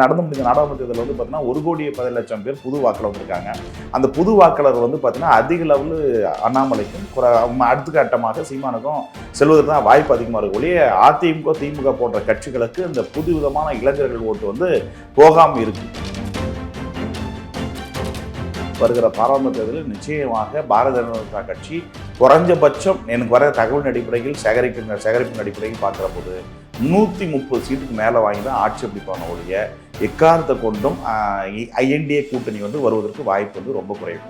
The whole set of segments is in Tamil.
நடந்து முடிஞ்ச நாடாளுமன்ற தேர்தலில் வந்து பார்த்தீங்கன்னா ஒரு கோடியே பதினேழு லட்சம் பேர் புது வாக்காளர் வந்திருக்காங்க. அந்த புது வாக்காளர் வந்து பார்த்தீங்கன்னா அதிக லெவலு அண்ணாமலைக்கும் குறை அடுத்த கட்டமாக சீமானுக்கும் செல்வதற்கு தான் வாய்ப்பு அதிகமாக இருக்கும் ஒழிய அதிமுக திமுக போன்ற கட்சிகளுக்கு இந்த புது விதமான இளைஞர்கள் ஓட்டு வந்து போகாமல் இருக்குது வருகிற பாராளுமன்ற தேர்தலில் நிச்சயமாக பாரதிய ஜனதா கட்சி குறைஞ்சபட்சம் எனக்கு வர தகவலின் அடிப்படையில் சேகரிக்கின்ற சேகரிப்பின் அடிப்படையில் பார்க்குற போது நூற்றி முப்பது சீட்டுக்கு மேலே வாங்கி தான் ஆட்சி பிடிப்பான ஒழிய எக்காரத்தை கொண்டும் ஐஎன்டிஏ கூட்டணி வந்து வருவதற்கு வாய்ப்பு வந்து ரொம்ப குறைவு.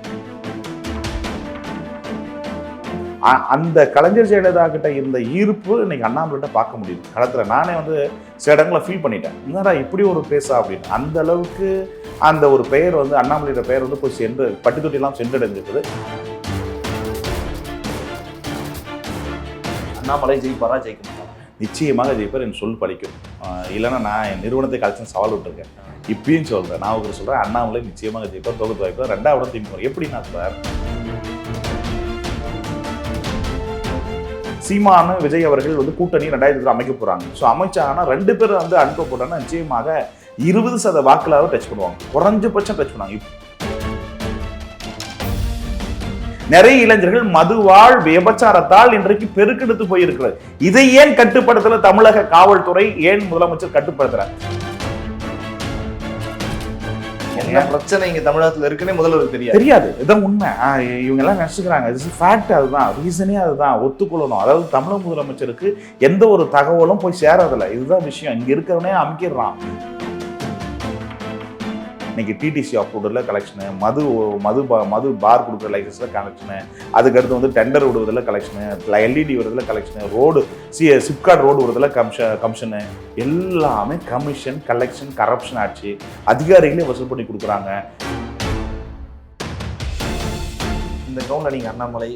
அந்த கலைஞர் ஜெயலலிதா கிட்ட இருந்த ஈர்ப்பு இன்னைக்கு அண்ணாமலைகிட்ட பார்க்க முடியுது. களத்தில் நானே வந்து சில இடங்களில் ஃபீல் பண்ணிட்டேன். என்னடா இப்படி ஒரு பேசா அப்படின்னு. அந்த அளவுக்கு அந்த ஒரு பெயர் வந்து அண்ணாமலையோட பெயர் வந்து போய் சென்று பட்டி தொட்டிலாம் சென்றடைஞ்சிருக்குது. அண்ணாமலை ஜெயிப்பாரா? ஜெயிக்க மாட்டாரா? நிச்சயமாக ஜெயிப்பார் என் சொல் பலிக்கும் ஆஹ் இல்லைன்னா நான் என் நிறுவனத்தை கலைச்சு சவால் விட்டுருக்கேன். இப்பயும் சொல்கிறேன் நான் ஒரு சொல்கிறேன் அண்ணாமலை நிச்சயமாக ஜெயிப்பார் தொகுத்து வாய்ப்பார் ரெண்டாவது திமுக எப்படின்னா சார் சீமானு விஜய் அவர்கள் வந்து கூட்டணி ரெண்டாயிரத்தி அமைக்க போறாங்க. ஸோ அமைச்சாங்கன்னா ரெண்டு பேரும் வந்து அனுப்ப போட்டாங்கன்னா நிச்சயமாக இருபது சத வாக்குலாவது டச் பண்ணுவாங்க. குறைஞ்சபட்சம் டச் பண்ணுவாங்க. நிறைய இளைஞர்கள் மதுவாழ் விபச்சாரத்தால் இன்றைக்கு பெருக்கெடுத்து போயிருக்கிறது இதை ஏன் கட்டுப்படுத்தல தமிழக காவல்துறை? ஏன் முதலமைச்சர் கட்டுப்படுத்துறாரு? என்ன பிரச்சனை இங்க தமிழகத்துல இருக்குன்னே முதல்வருக்கு தெரியாது. தெரியாது. இதுதான் உண்மை. இவங்க எல்லாம் நினைச்சுக்கிறாங்க. இது ஃபேக்ட் அதுதான். ரீசனே அதுதான். ஒத்துக்கொள்ளணும். அதாவது தமிழக முதலமைச்சருக்கு எந்த ஒரு தகவலும் போய் சேரதில்லை. இதுதான் விஷயம். இங்க இருக்கிறவனே அமுக்கிடுறான். இன்னைக்கு டிடிசி அப்ரூவ்டில் கலெக்ஷனு மது மது பா- மது பார் கொடுக்குற லைசன்ஸில் கலெக்ஷனு அதுக்கடுத்து வந்து டெண்டர் விடுவதில் collection LED விடுறதுல collection road C SIPCOT road விடுறதுல commission commission எல்லாமே கமிஷன் கலெக்ஷன் கரப்ஷன் ஆச்சு. அதிகாரிகளே வசூல் பண்ணி கொடுக்குறாங்க. இந்த கிரௌண்ட்ல நீங்க அண்ணாமலை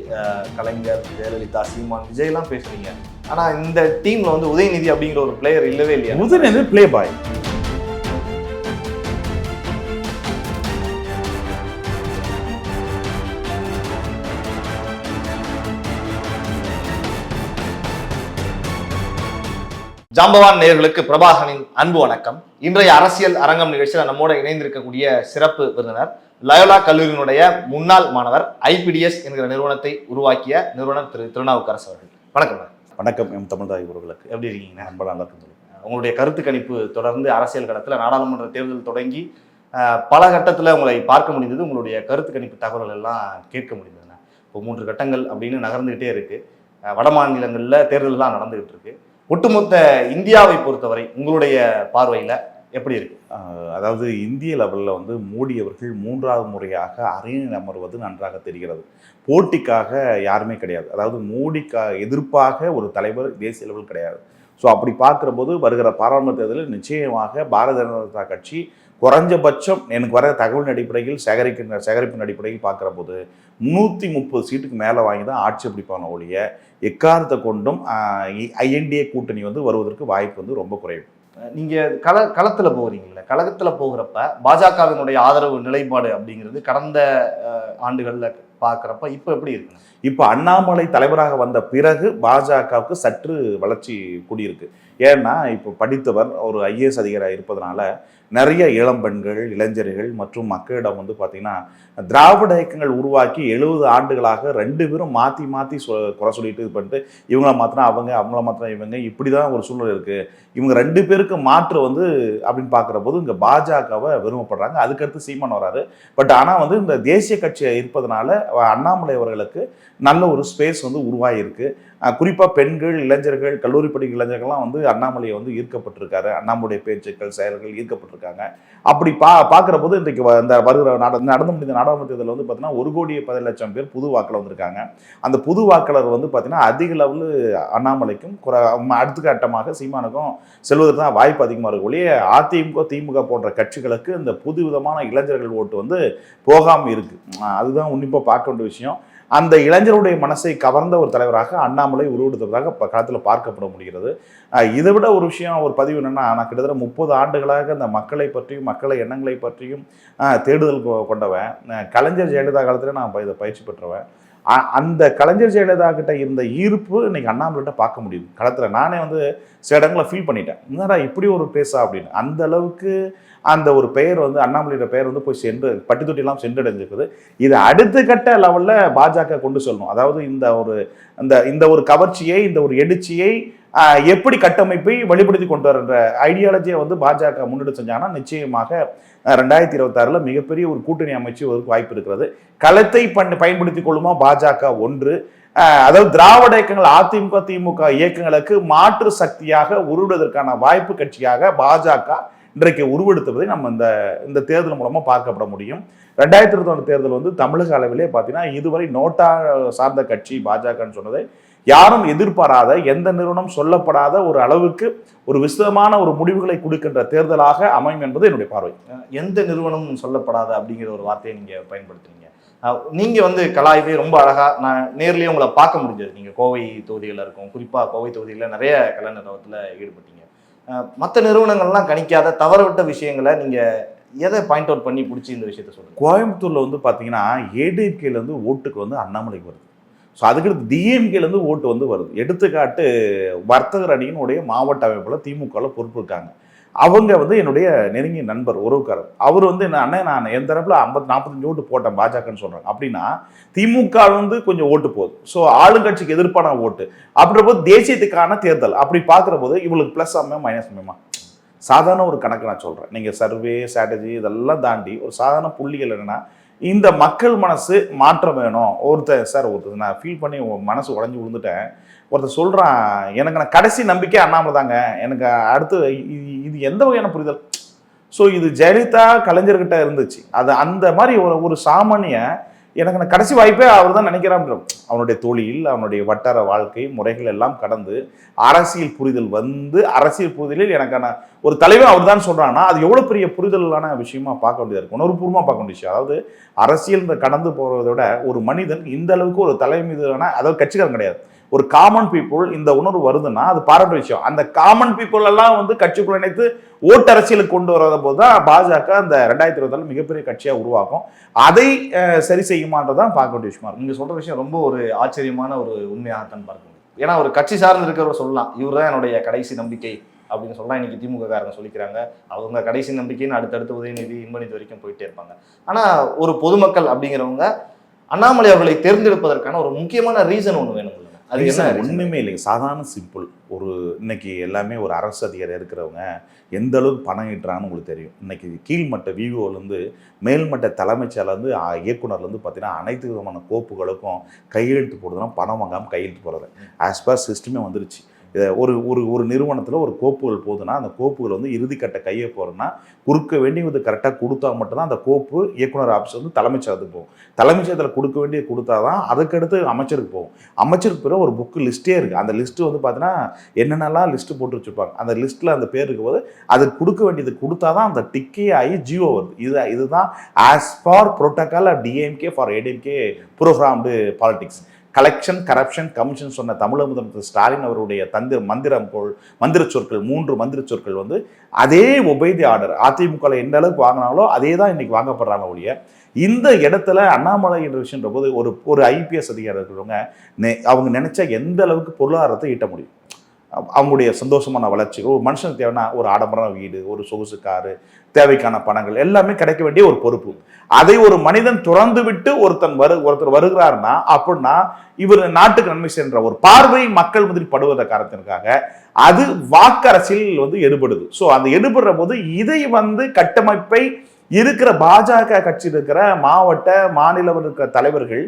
கலைஞர் ஜெயலலிதா சீமான் விஜய் எல்லாம் பேசுறீங்க ஆனா இந்த டீம்ல வந்து உதயநிதி அப்படிங்கிற ஒரு பிளேயர் இல்லவே இல்லையா? முதல் ப்ளே பாய் ஜாம்பவான் நேயர்களுக்கு பிரபாகரனின் அன்பு வணக்கம். இன்றைய அரசியல் அரங்கம் நிகழ்ச்சியில நம்மோட இணைந்திருக்கக்கூடிய சிறப்பு விருந்தினர் லயோலா கல்லூரியினுடைய முன்னாள் மாணவர் ஐபிடிஎஸ் என்கிற நிறுவனத்தை உருவாக்கிய நிறுவனர் திரு திருநாவுக்கரசு அவர்கள். வணக்கம் வணக்கம் எம் தமிழ்தாய் உறவுகளுக்கு எப்படி இருக்கீங்க? ரொம்ப நல்லா இருக்கும் உங்களுடைய கருத்து கணிப்பு தொடர்ந்து அரசியல் களத்தில் நாடாளுமன்ற தேர்தல் தொடங்கி பல கட்டத்தில் உங்களை பார்க்க முடிந்தது உங்களுடைய கருத்து கணிப்பு தகவல்கள் எல்லாம் கேட்க முடிந்ததுண்ணா இப்போ மூன்று கட்டங்கள் அப்படின்னு நகர்ந்துகிட்டே இருக்கு. அஹ், வட மாநிலங்களில் தேர்தல்லாம் நடந்துகிட்டு இருக்கு. ஒட்டுமொத்த இந்தியாவை பொறுத்தவரை உங்களுடைய பார்வையில் எப்படி இருக்கு? அதாவது இந்திய லெவலில் வந்து மோடி அவர்கள் மூன்றாவது முறையாக அரியணை அமர்வது நன்றாக தெரிகிறது. போட்டிக்காக யாருமே கிடையாது. அதாவது மோடிக்கா எதிர்ப்பாக ஒரு தலைவர் தேசிய லெவல் கிடையாது. ஸோ அப்படி பார்க்குற போது வருகிற பாராளுமன்ற தேர்தலில் நிச்சயமாக பாரதிய ஜனதா கட்சி குறைஞ்சபட்சம் எனக்கு வர தகவலின் அடிப்படையில் சேகரிக்கின்ற சேகரிப்பின் அடிப்படையில் பார்க்குற போது நூற்றி முப்பது சீட்டுக்கு மேலே வாங்கி தான் ஆட்சி பிடிப்பான ஒழிய எக்காரணத்தை கொண்டும் ஐஎன்டிஏ கூட்டணி வந்து வருவதற்கு வாய்ப்பு வந்து ரொம்ப குறைவு. நீங்க கள களத்துல போகிறீங்கல்ல களத்துல போகிறப்ப பாஜகவினுடைய ஆதரவு நிலைப்பாடு அப்படிங்கிறது கடந்த ஆண்டுகள்ல பார்க்குறப்ப இப்போ எப்படி இருக்கு? இப்போ அண்ணாமலை தலைவராக வந்த பிறகு பாஜகவுக்கு சற்று வளர்ச்சி கூடியிருக்கு. ஏன்னா இப்போ படித்தவர் ஒரு ஐஏஎஸ் அதிகாரியாக இருப்பதனால நிறைய இளம் பெண்கள் இளைஞர்கள் மற்றும் மக்களிடம் வந்து பார்த்திங்கன்னா திராவிட இயக்கங்கள் உருவாக்கி எழுபது ஆண்டுகளாக ரெண்டு பேரும் மாற்றி மாற்றி சொ குறை சொல்லிட்டு இது பண்ணிட்டு இவங்கள மாற்றினா அவங்க அவங்கள மாத்திரம் இவங்க இப்படி தான் ஒரு சூழ்நிலை இருக்குது இவங்க ரெண்டு பேருக்கு மாற்று வந்து அப்படின்னு பார்க்குற போது இங்கே பாஜகவை விரும்பப்படுறாங்க அதுக்கடுத்து சீமான் வராரு. பட் ஆனால் வந்து இந்த தேசிய கட்சியை இருப்பதனால அண்ணாமலை அவர்களுக்கு நல்ல ஒரு ஸ்பேஸ் வந்து உருவாகியிருக்கு குறிப்பாக பெண்கள் இளைஞர்கள் கல்லூரி படிக்கும் இளைஞர்கள்லாம் வந்து அண்ணாமலையை வந்து ஈர்க்கப்பட்டிருக்காரு. அண்ணாமுடைய பேச்சுக்கள் செயல்கள் ஈர்க்கப்பட்டிருக்காங்க. அப்படி பா பார்க்குற போது இன்றைக்கு வ- இந்த வருகிற நட நடந்து முடிந்த நாடாளுமன்ற தேர்தலில் வந்து பார்த்தீங்கன்னா ஒரு கோடியே பதினேழு லட்சம் பேர் புது வாக்கில் வந்திருக்காங்க. அந்த புது வாக்காளர் வந்து பார்த்தீங்கன்னா அதிக லெவலு அண்ணாமலைக்கும் குறை அடுத்த கட்டமாக சீமானுக்கும் செல்வதற்கு தான் வாய்ப்பு அதிகமாக இருக்கும். ஒழிய அதிமுக திமுக போன்ற கட்சிகளுக்கு இந்த புது விதமான இளைஞர்கள் ஓட்டு வந்து போகாமல் இருக்குது அதுதான் உன்னிப்பாக பார்க்க வேண்டிய விஷயம். அந்த இளைஞருடைய மனசை கவர்ந்த ஒரு தலைவராக அண்ணாமலை உருவெடுத்ததாக இப்போ காலத்தில் பார்க்கப்பட முடிகிறது. இதை விட ஒரு விஷயம் ஒரு பதிவு என்னென்னா நான் கிட்டத்தட்ட முப்பது ஆண்டுகளாக இந்த மக்களை பற்றியும் மக்களை எண்ணங்களை பற்றியும் தேடுதல் கொ- கொண்டவன். கலைஞர் ஜெயலலிதா காலத்தில் நான் இதை பயிற்சி பெற்றவன். அந்த கலைஞர் ஜெயலலிதா கிட்ட இருந்த ஈர்ப்பு இன்னைக்கு அண்ணாமலைகிட்ட பார்க்க முடியுது. களத்தில் நானே வந்து சில இடங்களை ஃபீல் பண்ணிட்டேன். என்னடா இப்படி ஒரு பேசா அப்படின்னு. அந்த அளவுக்கு அந்த ஒரு பெயர் வந்து அண்ணாமலையோட பெயர் வந்து போய் சென்று பட்டித்தொட்டிலாம் சென்றடைஞ்சிருக்குது. இது அடுத்த கட்ட லெவலில் பாஜக கொண்டு சொல்லணும். அதாவது இந்த ஒரு இந்த இந்த ஒரு கவர்ச்சியை இந்த ஒரு எழுச்சியை எப்படி கட்டமைப்பை வெளிப்படுத்தி கொண்டு வரன்ற ஐடியாலஜியை வந்து பாஜக முன்னெடுத்து செஞ்சாங்கன்னா நிச்சயமாக ரெண்டாயிரத்தி இருபத்தாறில் மிகப்பெரிய ஒரு கூட்டணி அமைச்சு வாய்ப்பு இருக்கிறது. களத்தை பண் பயன்படுத்திக் கொள்ளுமா பாஜக? ஒன்று. அதாவது திராவிட இயக்கங்கள் அதிமுக திமுக இயக்கங்களுக்கு மாற்று சக்தியாக உருடுவதற்கான வாய்ப்பு கட்சியாக பாஜக இன்றைக்கு உருவெடுத்துவதை நம்ம இந்த இந்த தேர்தல் மூலமாக பார்க்கப்பட முடியும். ரெண்டாயிரத்தி இருபத்தி தேர்தல் வந்து தமிழக அளவிலே பார்த்தீங்கன்னா இதுவரை நோட்டா சார்ந்த கட்சி பாஜகன்னு சொன்னதை யாரும் எதிர்பாராத எந்த நிறுவனம் சொல்லப்படாத ஒரு அளவுக்கு ஒரு விசதமான ஒரு முடிவுகளை கொடுக்கின்ற தேர்தலாக அமையும் என்பது என்னுடைய பார்வை. எந்த நிறுவனமும் சொல்லப்படாத அப்படிங்கிற ஒரு வார்த்தையை நீங்கள் பயன்படுத்துறீங்க? நீங்கள் நீங்க வந்து கலாய்வே ரொம்ப அழகா நான் நேர்லயே உங்களை பார்க்க முடிஞ்சது. நீங்க கோவை தொகுதிகளில் இருக்கும். குறிப்பா கோவை தொகுதியில் நிறைய கலை நிறுவனத்தில் ஈடுபட்டீங்க. மற்ற நிறுவனங்கள்லாம் கணிக்காத தவறவிட்ட விஷயங்களை நீங்கள் எதை பாயிண்ட் அவுட் பண்ணி பிடிச்சி இந்த விஷயத்த சொல்லுங்கள் கோயம்புத்தூரில் வந்து பார்த்தீங்கன்னா ஏடிஎம்கேலேருந்து ஓட்டுக்கு வந்து அண்ணாமலைக்கு வருது. ஸோ அதுக்கடுத்து டிஎம்கேலேருந்து ஓட்டு வந்து வருது. எடுத்துக்காட்டு வர்த்தகர் அணியினுடைய மாவட்ட அமைப்பில் திமுகவில் பொறுப்பு இருக்காங்க. அவங்க வந்து என்னுடைய நெருங்கிய நண்பர் உறவுக்காரர். அவர் வந்து என்ன அண்ணன் நான் என் தரப்பில் ஐம்பத்தி நாற்பத்தஞ்சு ஓட்டு போட்டேன் பாஜகன்னு சொல்றாங்க அப்படின்னா திமுக வந்து கொஞ்சம் ஓட்டு போகுது. ஸோ ஆளுங்கட்சிக்கு எதிர்ப்பான ஓட்டு. அப்படின்றபோது தேசியத்துக்கான தேர்தல். அப்படி பார்க்குற போது இவங்களுக்கு ப்ளஸ் அமையா மைனஸ் அமையுமா சாதாரண ஒரு கணக்கு நான் சொல்கிறேன் நீங்கள் சர்வே ஸ்ட்ராட்டஜி இதெல்லாம் தாண்டி ஒரு சாதாரண புள்ளிகள் என்னென்னா இந்த மக்கள் மனசு மாற்றம் வேணும். ஒருத்தர் சார் ஒருத்தர் நான் ஃபீல் பண்ணி உன் மனசு உடஞ்சி விழுந்துட்டேன். ஒருத்தர் சொல்கிறான் எனக்கு நான் கடைசி நம்பிக்கை அண்ணாமலை தாங்க எனக்கு அடுத்து இது- எந்த வகையான புரிதல்? ஸோ இது ஜெயலலிதா கலைஞர்கிட்ட இருந்துச்சு. அது அந்த மாதிரி ஒரு ஒரு சாமானிய எனக்கு நான் கடைசி வாய்ப்பே அவர் தான் நினைக்கிறான் அவனுடைய தொழில் அவனுடைய வட்டார வாழ்க்கை முறைகள் எல்லாம் கடந்து அரசியல் புரிதல் வந்து அரசியல் புரிதலில் எனக்கான ஒரு தலைவர் அவர் தான் சொல்கிறான்னா அது எவ்வளோ பெரிய புரிதலான விஷயமா பார்க்க வேண்டியதாக இருக்கும். உணர்வுபூர்வமாக பார்க்க வேண்டிய அதாவது அரசியல் கடந்து போகிறத விட ஒரு மனிதன் இந்த அளவுக்கு ஒரு தலை மீதான அதாவது கட்சிக்காரன் கிடையாது. ஒரு காமன் பீப்புள் இந்த உணர்வு வருதுன்னா அது பாராட்டு விஷயம். அந்த காமன் பீப்புள் எல்லாம் வந்து கட்சிக்குள்ள இணைத்து ஓட்டு அரசியலுக்கு கொண்டு வராத போது தான் பாஜக அந்த ரெண்டாயிரத்தி இருபத்தாறு மிகப்பெரிய கட்சியாக உருவாக்கும் அதை சரி செய்யுமான்றதான் பார்க்க வேண்டிய விஷயமா இருக்கும் நீங்கள் சொல்கிற விஷயம் ரொம்ப ஒரு ஆச்சரியமான ஒரு உண்மையாகத்தான் பார்க்க முடியும் ஏன்னா ஒரு கட்சி சார்ந்து இருக்கிறவர் சொல்லலாம் இவர் தான் என்னுடைய கடைசி நம்பிக்கை அப்படின்னு சொல்லலாம். இன்னைக்கு திமுக காரங்க சொல்லிக்கிறாங்க அவங்க கடைசி நம்பிக்கைன்னு அடுத்தடுத்து உதயநிதி இன்பநிதி வரைக்கும் போயிட்டே இருப்பாங்க. ஆனால் ஒரு பொதுமக்கள் அப்படிங்கிறவங்க அண்ணாமலை அவர்களை தேர்ந்தெடுப்பதற்கான ஒரு முக்கியமான ரீசன் ஒன்று வேணும் அது என்ன? ஒண்ணுமே இல்லைங்க. சாதாரண சிம்பிள் ஒரு இன்னைக்கு எல்லாமே ஒரு அரசு அதிகாரி இருக்கிறவங்க எந்த அளவுக்கு பணம் ஈட்டுறாங்கன்னு உங்களுக்கு தெரியும். இன்னைக்கு கீழ்மட்ட விவோலேருந்து மேல்மட்ட தலைமைச் செயலர்லேருந்து இயக்குனர்லேருந்து பார்த்தீங்கன்னா அனைத்து விதமான கோப்புகளுக்கும் கையெழுத்து போடுறதுனா பணம் வாங்காமல் கையெழுத்து போடுறது. ஆஸ் பர் சிஸ்டமே வந்துருச்சு. ஒரு ஒரு ஒரு நிறுவனத்தில் ஒரு கோப்புகள் போகுதுன்னா அந்த கோப்புகள் வந்து இறுதிக்கட்ட கையை போகிறோன்னா குறுக்க வேண்டியது கரெக்டாக கொடுத்தா மட்டும்தான் அந்த கோப்பு இயக்குனர் ஆஃபீஸ் வந்து தலைமைச் செயலத்துக்கு போகும். தலைமைச் செயலத்தில் கொடுக்க வேண்டியது கொடுத்தா தான் அதுக்கடுத்து அமைச்சருக்கு போகும். அமைச்சருக்கு பிறகு ஒரு புக்கு லிஸ்ட்டே இருக்குது அந்த லிஸ்ட்டு வந்து பார்த்தீங்கன்னா என்னென்னலாம் லிஸ்ட்டு போட்டு வச்சுருப்பாங்க. அந்த லிஸ்ட்டில் அந்த பேர் இருக்கும்போது அது கொடுக்க வேண்டியது கொடுத்தா தான் அந்த டிக்கே ஆகி ஜியோ வருது. இது இதுதான் as far protocol DMK for ADMK programmed politics collection corruption commission சொன்ன தமிழக முதலமைச்சர் ஸ்டாலின் அவருடைய தந்திர மந்திரம் போல் மந்திர சொற்கள் மூன்று மந்திர சொற்கள் வந்து அதே ஒபைதி ஆர்டர். அதிமுக எந்த அளவுக்கு வாங்கினாங்களோ அதே தான் இன்னைக்கு வாங்கப்படுறாங்க ஒழிய இந்த இடத்துல அண்ணாமலை என்ற விஷயன்ற போது ஒரு ஒரு ஐபிஎஸ் அதிகாரி இருக்கிறவங்க நெ- அவங்க நினைச்சா எந்த அளவுக்கு பொருளாதாரத்தை ஈட்ட முடியும்? அவங்களுடைய சந்தோஷமான வளர்ச்சி ஒரு மனுஷனுக்கு தேவைன்னா ஒரு ஆடம்பரமான வீடு ஒரு சொகுசு காரு தேவைக்கான பணங்கள் எல்லாமே கிடைக்க வேண்டிய ஒரு பொறுப்பு. அதை ஒரு மனிதன் துறந்து விட்டு ஒருத்தன் வரு ஒருத்தர் வருகிறாருன்னா அப்படின்னா இவர் நாட்டுக்கு நன்மை சென்ற ஒரு பார்வை மக்கள் முதலில் படுவத காரணத்திற்காக அது வாக்கரசியல் வந்து எடுபடுது. ஸோ அந்த எடுபடுற போது இதை வந்து கட்டமைப்பை இருக்கிற பாஜக கட்சியில் இருக்கிற மாவட்ட மாநில இருக்கிற தலைவர்கள்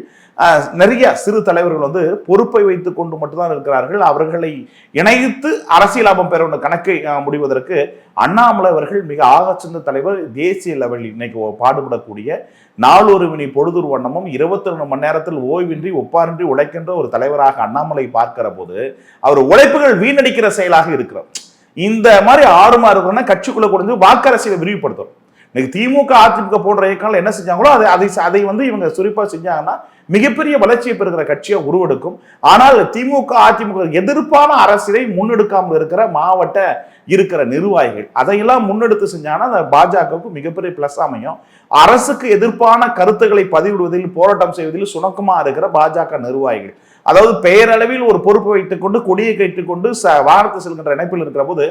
நிறைய சிறு தலைவர்கள் வந்து பொறுப்பை வைத்து கொண்டு மட்டும்தான் இருக்கிறார்கள். அவர்களை இணைத்து அரசியல் லாபம் பெற வேண்டிய கணக்கை முடிவதற்கு அண்ணாமலை அவர்கள் மிக ஆகச்சிறந்த தலைவர். தேசிய லெவலில் இன்னைக்கு பாடுபடக்கூடிய நாளொரு மணி பொழுதுர் வண்ணமும் இருபத்தி ரெண்டு மணி நேரத்தில் ஓய்வின்றி ஒப்பாரின்றி உழைக்கின்ற ஒரு தலைவராக அண்ணாமலை பார்க்கிற போது அவர் உழைப்புகள் வீணடிக்கிற செயலாக இருக்கிறோம் இந்த மாதிரி ஆறுமா கட்சிக்குள்ளே கட்சிக்குள்ள வாக்கு வாக்கரசியலை விரிவுபடுத்தும். இன்னைக்கு திமுக அதிமுக போன்ற இயக்கங்கள் என்ன செஞ்சாங்களோ அதை அதை அதை வந்து இவங்க சுரிப்பாக செஞ்சாங்கன்னா மிகப்பெரிய வளர்ச்சியை பெறுகிற கட்சியை உருவெடுக்கும். ஆனால் திமுக அதிமுக எதிர்ப்பான அரசியலை முன்னெடுக்காமல் இருக்கிற மாவட்ட இருக்கிற நிர்வாகிகள் அதையெல்லாம் முன்னெடுத்து செஞ்சாங்கன்னா அந்த பாஜகவுக்கு மிகப்பெரிய பிளஸ் அமையும். அரசுக்கு எதிர்ப்பான கருத்துக்களை பதிவிடுவதில் போராட்டம் செய்வதில் சுணக்கமாக இருக்கிற பாஜக நிர்வாகிகள். அதாவது பெயரளவில் ஒரு பொறுப்பு வைத்துக்கொண்டு கொடியை கேட்டுக்கொண்டு ச- வானத்து செல்கின்ற இணைப்பில் இருக்கிற போது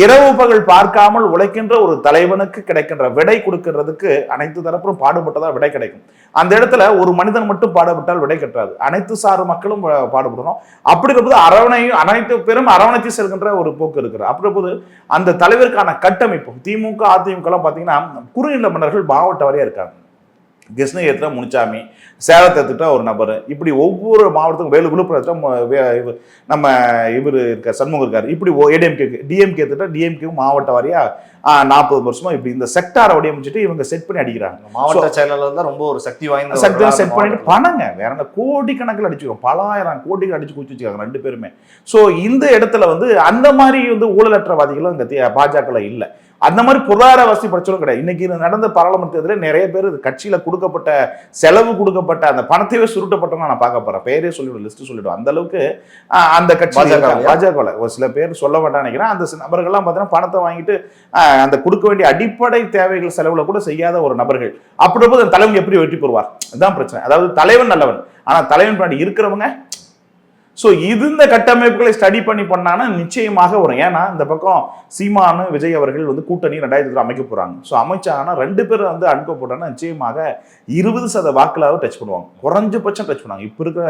இரவு பகல் பார்க்காமல் உழைக்கின்ற ஒரு தலைவனுக்கு கிடைக்கின்ற விடை கொடுக்கிறதுக்கு அனைத்து தரப்பிலும் பாடுபட்டதா விடை கிடைக்கும். அந்த இடத்துல ஒரு மனிதன் மட்டும் பாடுபட்டால் விடை கட்டாது. அனைத்து சாறு மக்களும் பாடுபடணும். அப்படி இருக்கும்போது அரவணையும் அனைத்து பேரும் அரவணைத்து செல்கின்ற ஒரு போக்கு இருக்கிறது. அப்படி இருக்கும்போது அந்த தலைவருக்கான கட்டமைப்பு திமுக அதிமுக எல்லாம் பாத்தீங்கன்னா குறுநில மன்னர்கள் மாவட்ட வரையா இருக்காங்க. கிருஷ்ணகிரத்தில் முனிச்சாமி. சேலத்தை திட்ட ஒரு நபர். இப்படி ஒவ்வொரு மாவட்டத்துக்கும் வேலு விழுப்புரத்தில் நம்ம இவர் இருக்க சண்முகம் இருக்காரு. இப்படி ஏடிஎம்கே டிஎம்கே திட்ட டிஎம்கே மாவட்ட வாரியா நாற்பது வருஷமா இப்படி இந்த செக்டாரை வடிவமைச்சிட்டு இவங்க செட் பண்ணி அடிக்கிறாங்க. மாவட்ட செயலாளர் தான் ரொம்ப ஒரு சக்தி வாய்ந்த ஒரு செட் பண்ணிட்டு. பணங்க. வேற என்ன கோடி கணக்கில் அடிச்சுக்கோங்க பலாயிரம் கோடிகள் அடிச்சு குச்சி வச்சுக்காங்க ரெண்டு பேருமே. ஸோ இந்த இடத்துல வந்து அந்த மாதிரி வந்து ஊழலற்றவாதிகளும் இந்த பாஜக இல்லை. அந்த மாதிரி பொருளாதார வசதி பிரச்சனையும் கிடையாது. இன்னைக்கு நடந்த பாராளுமன்ற தேர்தலில் நிறைய பேர் கட்சியில கொடுக்கப்பட்ட செலவு கொடுக்கப்பட்ட அந்த பணத்தையே சுருட்டப்பட்டவங்க நான் பார்க்க போறேன். பேரே சொல்லிவிடும் லிஸ்ட் சொல்லிவிடும் அந்த அளவுக்கு அந்த கட்சி பாஜக ஒரு சில பேர் சொல்ல வேண்டாம் நினைக்கிறேன். அந்த நபர்கள்லாம் பார்த்தீங்கன்னா பணத்தை வாங்கிட்டு அந்த கொடுக்க வேண்டிய அடிப்படை தேவைகள் செலவுல கூட செய்யாத ஒரு நபர்கள். அப்படி போது அந்த தலைவன் எப்படி வெற்றி பெறுவார்? அதுதான் பிரச்சனை. அதாவது தலைவன் நல்லவன். ஆனா தலைவன் பின்னாடி இருக்கிறவங்க ஸோ இது இந்த கட்டமைப்புகளை ஸ்டடி பண்ணி பண்ணாங்கன்னா நிச்சயமாக வரும். ஏன்னா இந்த பக்கம் சீமானு விஜய் அவர்கள் வந்து கூட்டணி ரெண்டாயிரத்தி அமைக்க போறாங்க. ஸோ அமைச்சாங்கன்னா ரெண்டு பேரும் வந்து அனுப்ப போட்டாங்கன்னா நிச்சயமாக இருபது சத வாக்குலாவது டச் பண்ணுவாங்க. குறைஞ்சபட்சம் டச் பண்ணுவாங்க. இப்போ இருக்கிற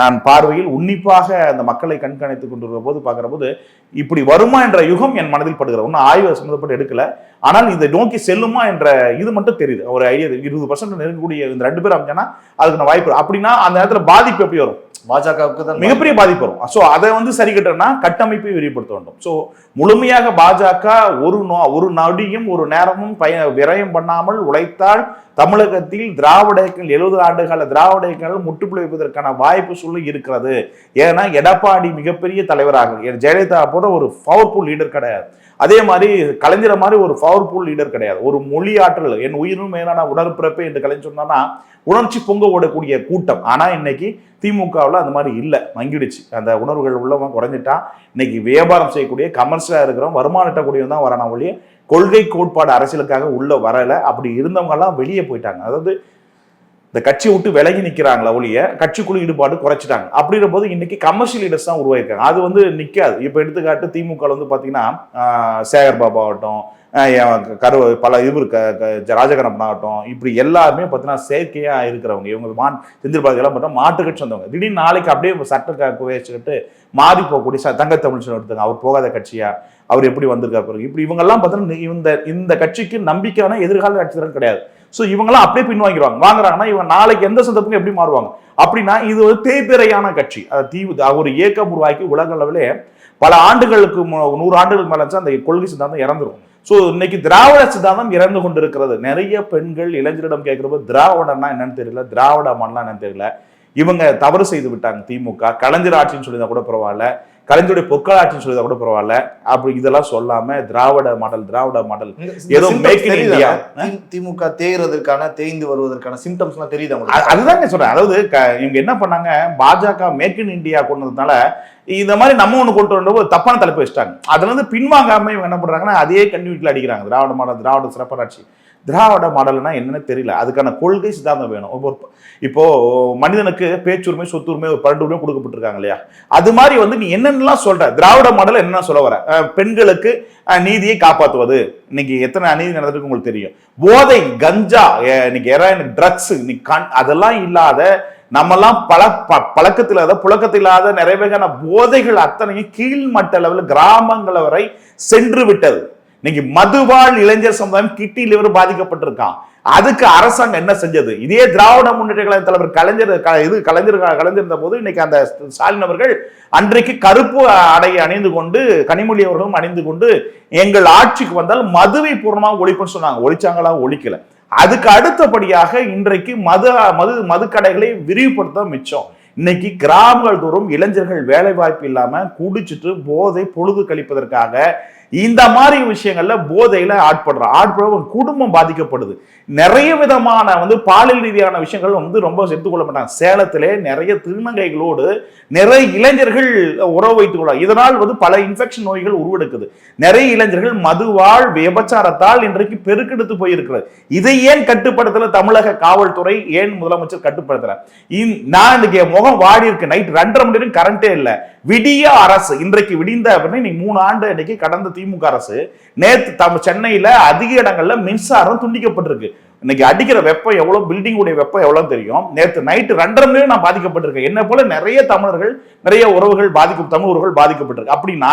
நான் பார்வையில் உன்னிப்பாக அந்த மக்களை கண்காணித்து கொண்டு வருகிற போது பார்க்குற போது இப்படி வருமா என்ற யுகம் என் மனதில் படுகிற ஒன்றும் ஆய்வு சம்மந்தப்பட்டு எடுக்கல. ஆனால் இதை நோக்கி செல்லுமா என்ற இது மட்டும் தெரியுது. ஒரு ஐடியா இருபது பர்சன்ட் நெருங்கக்கூடிய இந்த ரெண்டு பேரும் அமைஞ்சானா அதுக்கு வாய்ப்பு. இருக்கு. அப்படின்னா அந்த நேரத்துல பாதிப்பு எப்படி வரும்? பாஜகவுக்கு தான் மிகப்பெரிய பாதிப்பு வரும் ஸோ அதை வந்து சரி கட்டணும்னா கட்டமைப்பை விரிவுபடுத்த வேண்டும். ஸோ முழுமையாக பாஜக ஒரு நோ ஒரு நொடியும் ஒரு நேரமும் பய விரயம் பண்ணாமல் உழைத்தால் தமிழகத்தில் திராவிட இயக்கங்கள் எழுபது ஆண்டுகால திராவிட இயக்கங்கள் முற்றுப்புள்ளி வைப்பதற்கான வாய்ப்பு சொல்லி இருக்கிறது. ஏன்னா எடப்பாடி மிகப்பெரிய தலைவராக ஜெயலலிதா போன்ற ஒரு பவர்ஃபுல் லீடர் கிடையாது. அதே மாதிரி கலைஞர் மாதிரி ஒரு பவர்ஃபுல் லீடர் கிடையாது. ஒரு மொழி ஆற்றல் என் உயிரும் மேலான உடற்பிறப்பு என்று கலைஞர் சொன்னா உணர்ச்சி பொங்க ஓடக்கூடிய கூட்டம். ஆனால் இன்னைக்கு திமுகவில் அந்த மாதிரி இல்லை. மங்கிடுச்சு. அந்த உணர்வுகள் உள்ளவன் குறைஞ்சிட்டான். இன்னைக்கு வியாபாரம் செய்யக்கூடிய கமர்ஷியலாக இருக்கிறோம் வருமானம் ஈட்டக்கூடியவன் தான் வரான ஒழிய கொள்கை கோட்பாடு அரசியலுக்காக உள்ளே வரல. அப்படி இருந்தவங்கெல்லாம் வெளியே போயிட்டாங்க. அதாவது இந்த கட்சியை விட்டு விலகி நிற்கிறாங்களா ஒழிய கட்சிக்குழு ஈடுபாடு குறைச்சிட்டாங்க. அப்படின்ற போது இன்னைக்கு கமர்ஷியல் லீடர்ஸ் தான் உருவாயிருக்காங்க. அது வந்து நிற்காது இப்போ எடுத்துக்காட்டு திமுக வந்து பார்த்தீங்கன்னா சேகர் பாபா ஆகட்டும் கரு பல இவர் க ராஜகணப்பன் ஆகட்டும் இப்படி எல்லாருமே பார்த்தீங்கன்னா செயற்கையாக இருக்கிறவங்க. இவங்க மான் செந்தில் பாரதி எல்லாம் பார்த்தா மாட்டு கட்சி வந்தவங்க. திடீர்னு நாளைக்கு அப்படியே சட்ட வச்சுக்கிட்டு மாறி போகக்கூடிய ச- தங்க தமிழ்ச்சன் எடுத்துங்க அவர் போகாத கட்சியா? அவர் எப்படி வந்திருக்காரு பாருங்க. இப்படி இவங்கெல்லாம் பார்த்தீங்கன்னா இந்த இந்த கட்சிக்கு நம்பிக்கையான எதிர்கால கட்சிகள் கிடையாது. ஸோ இவங்கெல்லாம் அப்படியே பின்வாங்கிடுவாங்க. வாங்குறாங்கன்னா இவங்க நாளைக்கு எந்த சந்தர்ப்பமும் எப்படி மாறுவாங்க? அப்படின்னா இது ஒரு தேய்பிறையான கட்சி. அது தீவு ஒரு இயக்கம் உருவாக்கி உலக அளவிலே பல ஆண்டுகளுக்கு மு- நூறு ஆண்டுகளுக்கு மேலே அந்த கொள்கை சித்தாந்தம் இறந்துரும். ஸோ இன்னைக்கு திராவிட சித்தாந்தம் இறந்து கொண்டிருக்கிறது. நிறைய பெண்கள் இளைஞரிடம் கேட்குறப்ப திராவிடம்னா என்னன்னு தெரியல திராவிட என்னன்னு தெரியல. இவங்க தவறு செய்து விட்டாங்க திமுக. கலைஞர் ஆட்சின்னு சொல்லியிருந்தா கூட பரவாயில்ல. கலைஞருடைய பொக்கள் ஆட்சின்னு சொல்லியிருந்தா கூட பரவாயில்ல. அப்படி இதெல்லாம் சொல்லாம திராவிட மாடல் திராவிட மாடல். ஏதோ make in India. திமுக தேய்றதற்கான தேய்ந்து வருவதற்கான சிம்டம்ஸ் எல்லாம் தெரியுது அ- உங்களுக்கு அதுதாங்க சொல்றேன். அதாவது இவங்க என்ன பண்ணாங்க? பாஜக மேக் இன் இந்தியா கொண்டு வந்ததுனால இந்த மாதிரி நம்ம ஒண்ணு கொண்டு ஒரு தப்பான தலைப்பு வச்சிட்டாங்க. அதுல இருந்து பின்வாங்காம இவங்க என்ன பண்றாங்கன்னா அதே கன்டினியூட்டில் அடிக்கிறாங்க. திராவிட மாடல் திராவிட சிறப்பராட்சி திராவிட மாடல்னா என்னன்னு தெரியல. அதுக்கான கொள்கை சித்தாந்தம் வேணும். ஒரு இப்போ மனிதனுக்கு பேச்சுரிமை சொத்துரிமை ஒரு பன்னெண்டு உரிமை கொடுக்கப்பட்டிருக்காங்க இல்லையா? அது மாதிரி வந்து நீ என்னென்னலாம் சொல்ற? திராவிட மாடல் என்ன சொல்ல வர? பெண்களுக்கு நீதியை காப்பாற்றுவது இன்னைக்கு எத்தனை அநீதி நடந்திருக்கு உங்களுக்கு தெரியும். போதை கஞ்சா இன்னைக்கு எனக்கு ட்ரக்ஸ் இன்னைக்கு கண் அதெல்லாம் இல்லாத நம்மெல்லாம் பல ப- பழக்கத்தில் இல்லாத புழக்கத்தில் இல்லாத நிறைய வகையான போதைகள் அத்தனையும் கீழ்மட்ட லெவலில் கிராமங்கள் வரை சென்று விட்டது. இன்னைக்கு மதுவாழ் இளைஞர் சமுதாயம் கிட்டி லிவர் பாதிக்கப்பட்டிருக்கான். அதுக்கு அரசாங்கம் என்ன செஞ்சது? இதே திராவிட முன்னேற்ற கழக தலைவர் கலைஞர் க- இது கலைஞர் கலைஞர் போது இன்னைக்கு அந்த ஸ்டாலின் அவர்கள் அன்றைக்கு கருப்பு அடையை அணிந்து கொண்டு கனிமொழி அவர்களும் அணிந்து கொண்டு எங்கள் ஆட்சிக்கு வந்தால் மதுவை பூர்ணமாக ஒழிப்புன்னு சொன்னாங்க. ஒழிச்சாங்களா? ஒழிக்கல. அதுக்கு அடுத்தபடியாக இன்றைக்கு மது மது மதுக்கடைகளை விரிவுபடுத்த மிச்சம். இன்னைக்கு கிராமங்கள் தோறும் இளைஞர்கள் வேலை வாய்ப்பு இல்லாம குடிச்சிட்டு போதை பொழுது கழிப்பதற்காக இந்த மாதிரி விஷயங்கள்ல போதையில ஆட்படுறான். ஆட்படுற குடும்பம் பாதிக்கப்படுது. நிறைய விதமான வந்து பாலியல் ரீதியான விஷயங்கள் வந்து ரொம்ப எடுத்துக்கொள்ள மாட்டாங்க சேலத்திலே நிறைய திருநங்கைகளோடு நிறைய இளைஞர்கள் உறவு வைத்துக் கொள்ள இதனால் வந்து பல இன்ஃபெக்ஷன் நோய்கள் உருவெடுக்குது. நிறைய இளைஞர்கள் மதுவால் விபச்சாரத்தால் இன்றைக்கு பெருக்கெடுத்து போயிருக்கிறது. இதை ஏன் கட்டுப்படுத்தல தமிழக காவல்துறை? ஏன் முதலமைச்சர் கட்டுப்படுத்தல? நான் இன்னைக்கு முகம் வாடி இருக்கு. நைட் ரெண்டரை மணி நேரம் கரண்டே இல்லை. விடிய அரசு இன்றைக்கு விடிந்த அப்படின்னா இன்னைக்கு மூணு ஆண்டு இன்னைக்கு கடந்த திமுக அரசு நேத்து தம் சென்னையில் அதிக இடங்களில் மின்சாரம் துண்டிக்கப்பட்டிருக்கு. இன்னைக்கு அடிக்கிற வெப்பம் எவ்வளோ பில்டிங்குடைய வெப்பம் எவ்வளோ தெரியும். நேற்று நைட்டு ரெண்டரை மணி நான் பாதிக்கப்பட்டிருக்கேன். என்ன போல நிறைய தமிழர்கள் நிறைய உறவுகள் பாதிக்க தமிழ் உறவுகள் பாதிக்கப்பட்டிருக்கு. அப்படின்னா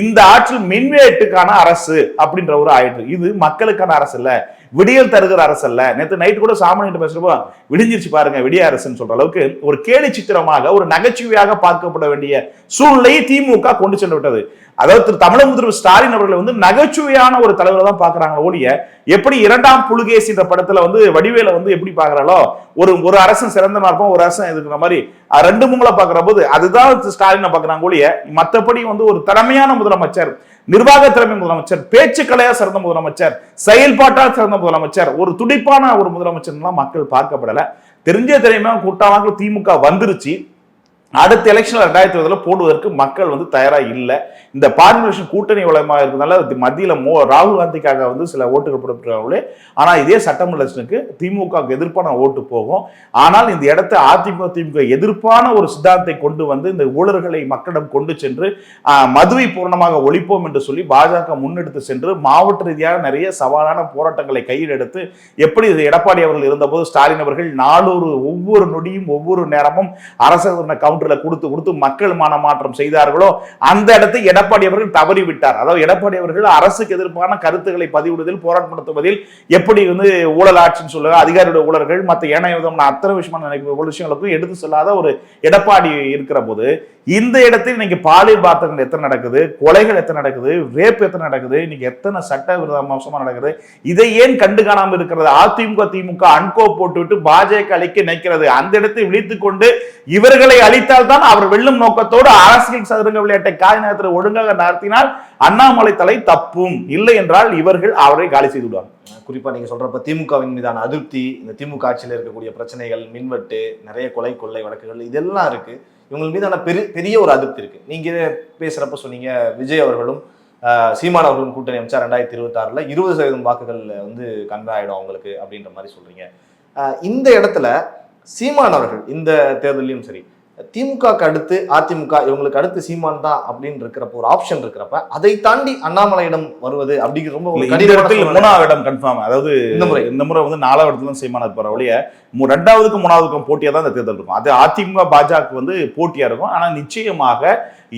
இந்த ஆட்சி மின்வேட்டுக்கான அரசு அப்படின்ற ஒரு ஆயிற்று இது மக்களுக்கான அரசு இல்ல விடியல் தருகிற அரசு அல்ல நேற்று நைட்டு கூட சாமானியிட்ட பேசுறப்போ விடிஞ்சிருச்சு பாருங்க விடிய அரசுன்னு சொல்ற அளவுக்கு ஒரு கேலி சித்திரமாக ஒரு நகைச்சுவையாக பார்க்கப்பட வேண்டிய சூழ்நிலையை திமுக கொண்டு சென்று விட்டது. அதாவது திரு தமிழக முதல்வர் ஸ்டாலின் அவர்களை வந்து நகைச்சுவையான ஒரு தலைவரை தான் பாக்குறாங்க ஒழிய எப்படி இரண்டாம் புலிகேசி புலுகேசின்ற படத்துல வந்து வடிவேல வந்து எப்படி பாக்குறாளோ ஒரு ஒரு அரசன் சிறந்தனா இருப்பான் ஒரு அரசன் இருக்கிற மாதிரி ரெண்டு மூங்களை பாக்குற போது அதுதான் திரு ஸ்டாலினை பாக்குறாங்க ஒழிய மத்தபடி வந்து ஒரு திறமையான முதலமைச்சர் நிர்வாக திறமை முதலமைச்சர் பேச்சுக்கலையா சிறந்த முதலமைச்சர் செயல்பாட்டால் சிறந்த முதலமைச்சர் ஒரு துடிப்பான ஒரு முதலமைச்சர்லாம் மக்கள் பார்க்கப்படல. தெரிஞ்ச திறமையா கூட்டமாக திமுக வந்துருச்சு. அடுத்த எலெக்ஷன் ரெண்டாயிரத்தி இருபதுல போடுவதற்கு மக்கள் வந்து தயாராக இல்லை. இந்த பார்லிமெண்ட் கூட்டணி வளமாக இருக்கிறதுனால மத்தியில் மோ ராகுல் காந்திக்காக வந்து சில ஓட்டுகள் போடப்படுறாங்களே ஆனால் இதே சட்டமன்ற எலெக்ஷனுக்கு திமுகவுக்கு எதிர்ப்பான ஓட்டு போகும். ஆனால் இந்த இடத்தை அதிமுக திமுக எதிர்ப்பான ஒரு சித்தாந்தத்தை கொண்டு வந்து இந்த ஊழல்களை மக்களிடம் கொண்டு சென்று மதுவை பூரணமாக ஒழிப்போம் என்று சொல்லி பாஜக முன்னெடுத்து சென்று மாவட்ட ரீதியாக நிறைய சவாலான போராட்டங்களை கையில் எடுத்து எப்படி இது எடப்பாடி அவர்கள் இருந்தபோது ஸ்டாலின் அவர்கள் நாளொரு ஒவ்வொரு நொடியும் ஒவ்வொரு நேரமும் அரசு ஒன்றில் கொடுத்து கொடுத்து மக்கள் மனமாற்றம் செய்தார்களோ அந்த இடத்தை எடப்பாடி அவர்கள் தவறிவிட்டார். அதாவது எடப்பாடி அவர்கள் அரசுக்கு எதிர்ப்பான கருத்துக்களை பதிவிடுவதில் போராட்டம் நடத்துவதில் எப்படி வந்து ஊழல் ஆட்சின்னு சொல்லுங்க அதிகாரியுடைய ஊழல்கள் மற்ற ஏனைய விதமான அத்தனை விஷயமான விஷயங்களுக்கும் எடுத்து சொல்லாத ஒரு எடப்பாடி இருக்கிற போது இந்த இடத்தில் இன்னைக்கு பாலியல் பாத்திரங்கள் எத்தனை நடக்குது கொலைகள் எத்தனை நடக்குது ரேப் எத்தனை நடக்குது இன்னைக்கு எத்தனை சட்ட விரோதமாக நடக்குது இதை ஏன் கண்டு காணாமல் இருக்கிறது? அதிமுக திமுக அன்கோ போட்டுவிட்டு பாஜக அழிக்க நினைக்கிறது. அந்த இடத்தை விழித்துக் கொண்டு இவர்களை அழித்த அழித்தால் தான் அவர் வெல்லும் நோக்கத்தோடு அரசியல் சதுரங்க விளையாட்டை காலை நேரத்தில் ஒழுங்காக நடத்தினால் அண்ணாமலை தலை தப்பும். இல்லை என்றால் இவர்கள் அவரை காலி செய்து விடுவாங்க குறிப்பா நீங்க சொல்றப்ப திமுகவின் மீதான அதிருப்தி இந்த திமுக ஆட்சியில் இருக்கக்கூடிய பிரச்சனைகள் மின்வெட்டு நிறைய கொலை கொள்ளை வழக்குகள் இதெல்லாம் இருக்கு. இவங்க மீதான பெரிய பெரிய ஒரு அதிருப்தி இருக்கு. நீங்க பேசுறப்ப சொன்னீங்க விஜய் அவர்களும் ஆஹ், சீமான் அவர்களும் கூட்டணி அமைச்சா ரெண்டாயிரத்தி இருபத்தி ஆறுல இருபது சதவீதம் வாக்குகள் வந்து கன்வே ஆயிடும் அவங்களுக்கு அப்படின்ற மாதிரி சொல்றீங்க. இந்த இடத்துல சீமான் அவர்கள் இந்த தேர்தலையும் சரி திமுகக்கு அடுத்து அதிமுக இவங்களுக்கு அடுத்து சீமான் தான் அப்படின்னு இருக்கிறப்ப ஒரு ஆப்ஷன் இருக்கிறப்ப அதை தாண்டி அண்ணாமலையிடம் வருவது அப்படிங்கிற ரொம்ப சூழ்நிலை. மூணாவது இடம் கன்ஃபார்ம் அதாவது இந்த முறை. இந்த முறை வந்து நாலாவது இடத்துல செய்யமான இருப்பார் ஒழிய ரெண்டாவதுக்கும் மூணாவதுக்கும் போட்டியா தான் இந்த தேர்தல் இருக்கும். அது அதிமுக பாஜக வந்து போட்டியா இருக்கும். ஆனா நிச்சயமாக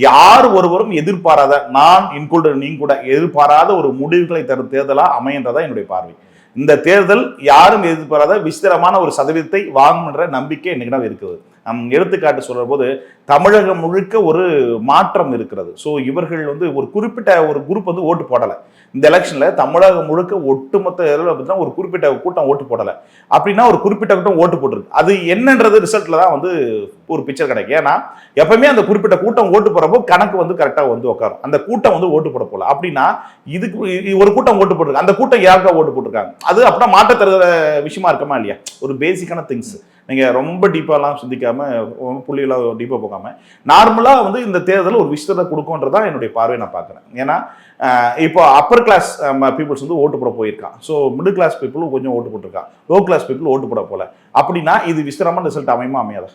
யார் ஒருவரும் எதிர்பாராத நான் இன்குல்டு நீங்க கூட எதிர்பாராத ஒரு முடிவுகளை தரும் தேர்தலா அமையன்றதா என்னுடைய பார்வை. இந்த தேர்தல் யாரும் எதிர்பாராத விசித்திரமான ஒரு சதவீதத்தை வாங்குன்ற நம்பிக்கை என்னிடம் இருக்குது நம் எடுத்துக்காட்டு சொல்கிற போது தமிழகம் முழுக்க ஒரு மாற்றம் இருக்கிறது. ஸோ இவர்கள் வந்து ஒரு குறிப்பிட்ட ஒரு குரூப் வந்து ஓட்டு போடலை. இந்த எலெக்ஷனில் தமிழகம் முழுக்க ஒட்டுமொத்த இதில் பார்த்தீங்கன்னா ஒரு குறிப்பிட்ட கூட்டம் ஓட்டு போடலை. அப்படின்னா ஒரு குறிப்பிட்ட கூட்டம் ஓட்டு போட்டிருக்கு. அது என்னன்றது ரிசல்ட்டில் தான் வந்து ஒரு பிக்சர் கிடைக்கும். ஏன்னா எப்பவுமே அந்த குறிப்பிட்ட கூட்டம் ஓட்டு போறப்போ கணக்கு வந்து கரெக்டாக வந்து உட்காரும் அந்த கூட்டம் வந்து ஓட்டு போட போல. அப்படின்னா இதுக்கு ஒரு கூட்டம் ஓட்டு போட்டிருக்கு. அந்த கூட்டம் யாருக்கா ஓட்டு போட்டிருக்காங்க? அது அப்படின்னா மாற்ற தருகிற விஷயமா இருக்குமா இல்லையா? ஒரு பேசிக்கான திங்ஸ் நீங்கள் ரொம்ப டீப்பாலாம் சிந்திக்காம ரொம்ப புள்ளியெல்லாம் டீப்பாக போகாமல் நார்மலாக வந்து இந்த தேர்தல் ஒரு விஷயத்தை கொடுக்கும்ன்றதான் என்னுடைய பார்வை நான் பார்க்குறேன். ஏன்னா இப்போ அப்பர் கிளாஸ் பீப்புள்ஸ் வந்து ஓட்டு போட போயிருக்கான். ஸோ மிடில் கிளாஸ் பீப்புளும் கொஞ்சம் ஓட்டு போட்டிருக்கான். லோ கிளாஸ் பீப்புள் ஓட்டு போட போல. அப்படின்னா இது விசித்திரமான ரிசல்ட் அமையுமா அமையாதா?